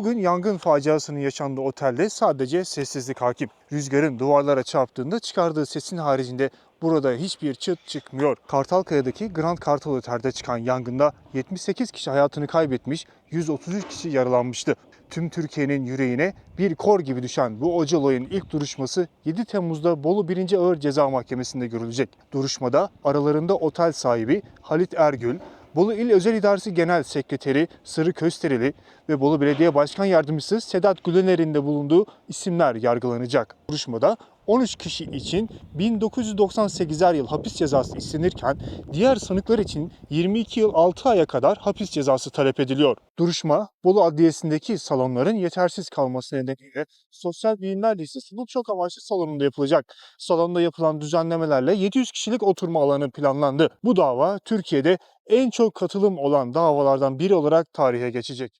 Bugün yangın faciasının yaşandığı otelde sadece sessizlik hakim. Rüzgarın duvarlara çarptığında çıkardığı sesin haricinde burada hiçbir çıt çıkmıyor. Kartalkaya'daki Grand Kartal Otel'de çıkan yangında 78 kişi hayatını kaybetmiş, 133 kişi yaralanmıştı. Tüm Türkiye'nin yüreğine bir kor gibi düşen bu acı olayın ilk duruşması 7 Temmuz'da Bolu 1. Ağır Ceza Mahkemesi'nde görülecek. Duruşmada aralarında otel sahibi Halit Ergül, Bolu İl Özel İdaresi Genel Sekreteri Sırrı Köstereli ve Bolu Belediye Başkan Yardımcısı Sedat Gülener'in de bulunduğu isimler yargılanacak. Duruşmada 13 kişi için 1998'er yıl hapis cezası istenirken diğer sanıklar için 22 yıl 6 aya kadar hapis cezası talep ediliyor. Duruşma Bolu Adliyesi'ndeki salonların yetersiz kalması nedeniyle Sosyal Bilimler Lisesi bu çok amaçlı salonunda yapılacak. Salonda yapılan düzenlemelerle 700 kişilik oturma alanı planlandı. Bu dava Türkiye'de en çok katılım olan davalardan biri olarak tarihe geçecek.